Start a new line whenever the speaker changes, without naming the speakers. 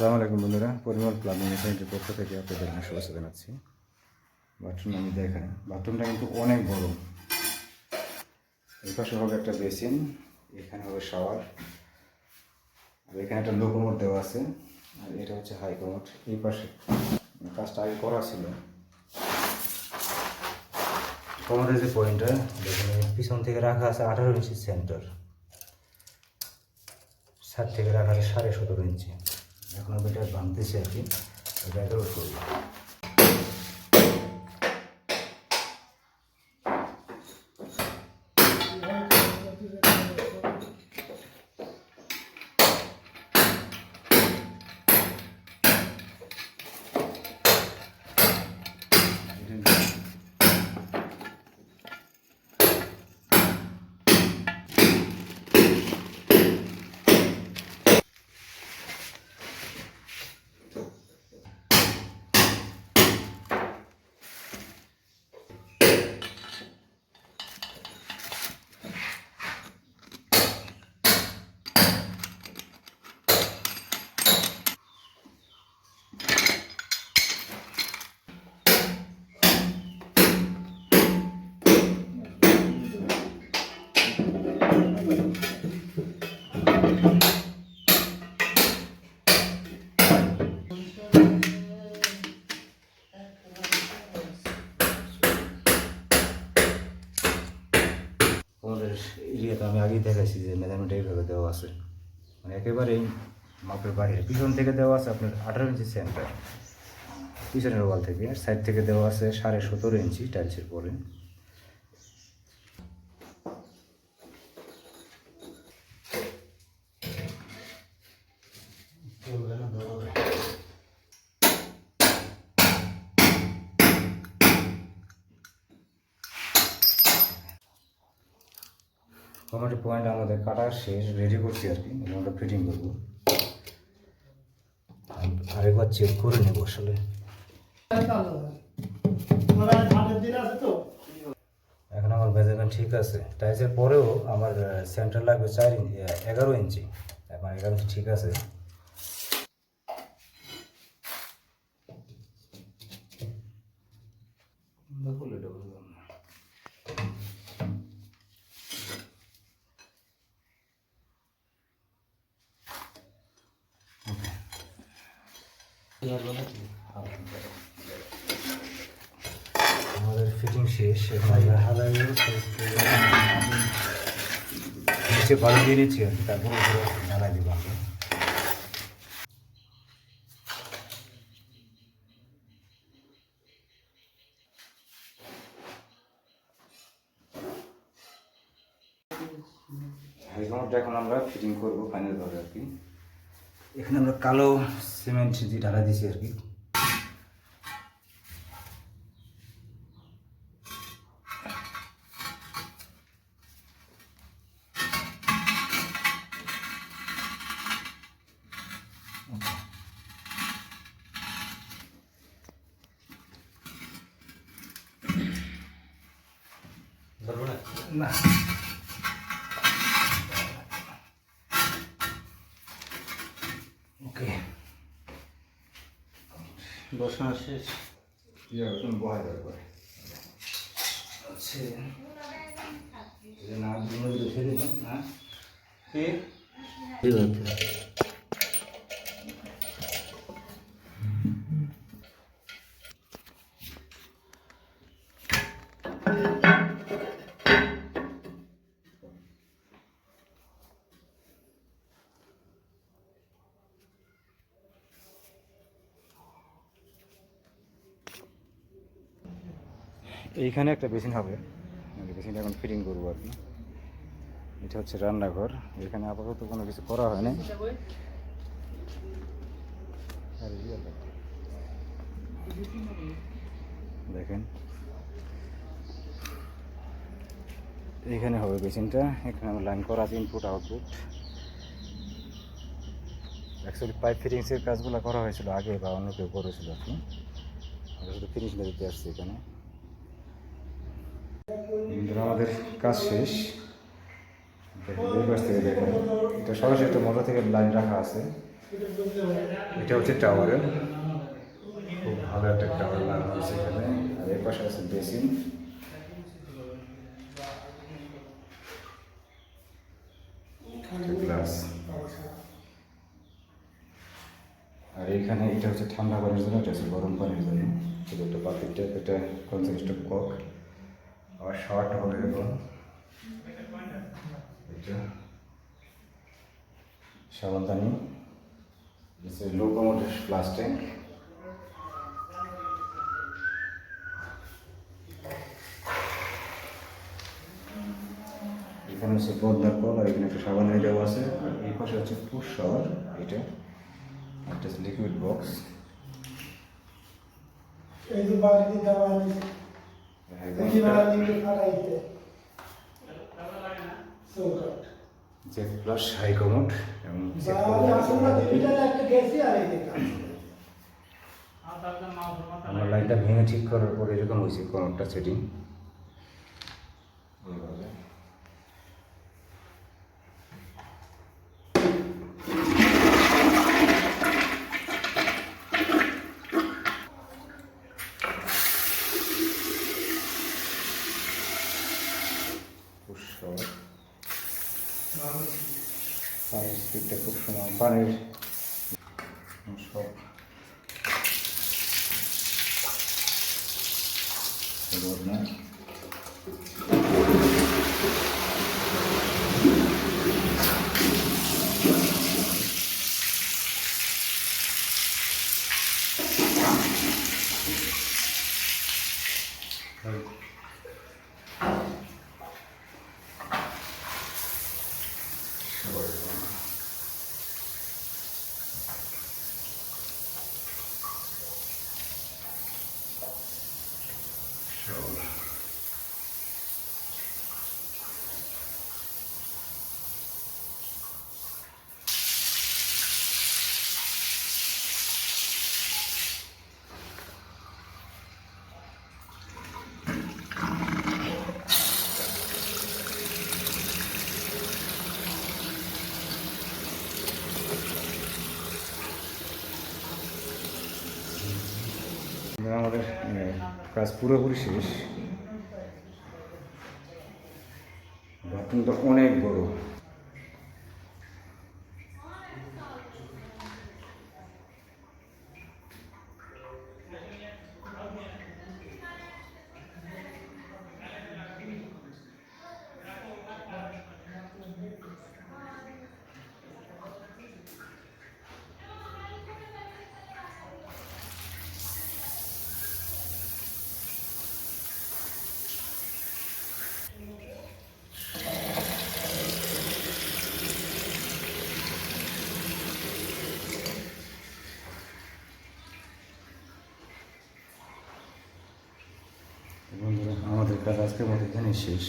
সালাম আলাইকুম বন্ধুরা, পরিমল প্লাবিং সেন্টারের পক্ষ থেকে আপনাদের শুভেচ্ছা জানাচ্ছি। বাথরুম আমি দেখাই। বাথরুমটা কিন্তু অনেক বড়। এই পাশে হবে একটা বেসিন, এখানে হবে শাওয়ার, আর এখানে একটা লো কোমোড দেওয়া আছে, আর এটা হচ্ছে হাই কোমোড এই পাশে কাজটা আগে করা ছিল। কোমোডের যে পয়েন্টটা দেখুন পিছন থেকে রাখা আছে আঠারো ইঞ্চি সেন্টার। সাত থেকে রাখা আছে সাড়ে সতেরো ইঞ্চি। এখন আমি এটা ভাঙতেছি আর কি এটা করব। আগেই দেখাইছি যে মেজারমেন্ট এইভাবে দেওয়া আছে। মানে একেবারেই মাপের বাইরে পিছন থেকে দেওয়া আছে আপনার আঠারো ইঞ্চি সেন্টার পিছনের ওয়াল থেকে সাইড থেকে দেওয়া আছে সাড়ে সতেরো ইঞ্চি টাইলসের পরে। কমেন্ট পয়েন্ট আমাদের কাটা শেষ রেডি করছি আর কি আমরা ফিটিং করব। আর- আরেকবার চেক করে নেব আসলে। এখন আমার মেজারমেন্ট ঠিক আছে। টাইসের পরেও আমার সেন্টার লাগবে চার ইঞ্চি এগারো ইঞ্চি। এখন এগারো ইঞ্চি ঠিক আছে দেখুন এটা বুঝলাম না। আমাদের ফিটিং শেষ, এখন নিচে বালু দিয়ে নিচ্ছি তারপর উপরে ঢালাই দিব এখন আমরা ফিটিং করব ফাইনাল ভাবে আর কি এখানে আমরা কালো সিমেন্ট দিয়ে ঢালা দিয়েছি আর কি। না।
বসানো শেষ
ইয়ে তুমি বহাই দরকার আচ্ছা। যে না এইখানে একটা বেসিন হবে। বেসিনটা এখন ফিটিং করব আর কি। এটা হচ্ছে রান্নাঘর। এখানে আপাতত কোনো কিছু করা হয়নি। দেখেন। এইখানে হবে বেসিনটা। এখানে আমার লাইন করা আছে ইনপুট আউটপুট অ্যাকচুয়ালি পাইপ ফিটিংসের কাজগুলো করা হয়েছিল আগে বা অন্য কেউ করেছিল আর কি। শুধু ফিনিশিংটা দিতে আসছি এখানে। বন্ধুরা, আমাদের কাজ শেষ। পাশ থেকে দেখেন। এটা সরাসরি একটা মোটর থেকে লাইন রাখা আছে। এটা হচ্ছে টাওয়ারের খুব ভালো একটা টাওয়ার লাগানো হয়েছে এখানে। আর এর পাশে আছে বেসিন গ্লাস আর এখানে এটা হচ্ছে ঠান্ডা পানির জন্য এটা হচ্ছে গরম পানির জন্য। ছোটো একটা টাইপ এটা কনসেপ্ট কক। আবার শর্ট হবে এটা। সাবধানি। লো কমোডের প্লাস্টিক এখানে হচ্ছে পদ্মার কল আর এখানে একটা সাবানের দেওয়া আছে। আর এই পাশে হচ্ছে পুষ শাওয়ার এটা একটা লিকুইড বক্স
এই যে বাড়িতে দেওয়া
জেড প্লাস হাই কমোড এবং আমার লাইনটা ভেঙে ঠিক করার পরে এরকম হয়েছে কমোডটা সেটিং мають. Ну що. Холодне. না আমাদের মানে, কাজ পুরোপুরি শেষ। বাথরুমটা অনেক বড় বন্ধুরা আমাদের কাজ আজকের মতো এখানে শেষ।